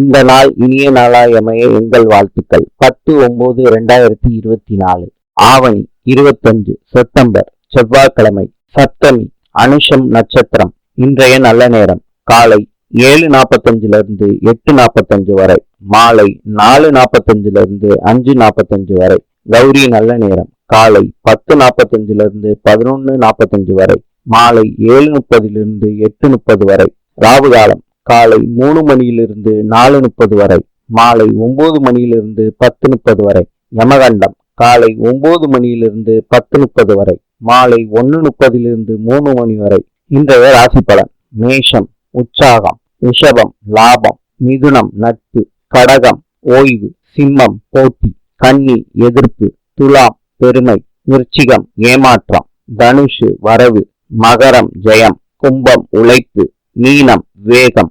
இந்த நாள் இனிய நாளாய் அமைய எங்கள் வாழ்த்துக்கள். பத்து ஒன்பது இரண்டாயிரத்தி இருபத்தி நாலு ஆவணி இருபத்தஞ்சு செப்டம்பர் செவ்வாய்க்கிழமை சப்தமி அனுஷம் நட்சத்திரம் இன்றைய நல்ல நேரம். காலை ஏழு நாற்பத்தஞ்சுல இருந்து எட்டு நாற்பத்தஞ்சு வரை. மாலை நாலு நாற்பத்தஞ்சுல இருந்து அஞ்சு நாற்பத்தஞ்சு வரை. கௌரி நல்ல நேரம். காலை பத்து நாற்பத்தஞ்சுல இருந்து பதினொன்னு நாற்பத்தஞ்சு வரை. மாலை ஏழு முப்பதிலிருந்து எட்டு முப்பது வரை. ராவு காலம் காலை மூணு மணியிலிருந்து நாலு முப்பது வரை மாலை ஒன்பது மணியிலிருந்து பத்து முப்பது வரை யமகண்டம் காலை ஒன்பது மணியிலிருந்து பத்து முப்பது வரை மாலை ஒன்னு முப்பதிலிருந்து மூணு மணி வரை. இன்றைய ராசி பலன் மேஷம் உற்சாகம் ரிஷபம் லாபம் மிதுனம் நட்பு கடகம் ஓய்வு சிம்மம் போட்டி கன்னி எதிர்ப்பு துலாம் பெருமை விருச்சிகம் ஏமாற்றம் தனுஷு வரவு மகரம் ஜெயம் கும்பம் உழைப்பு மீனம் வேகம்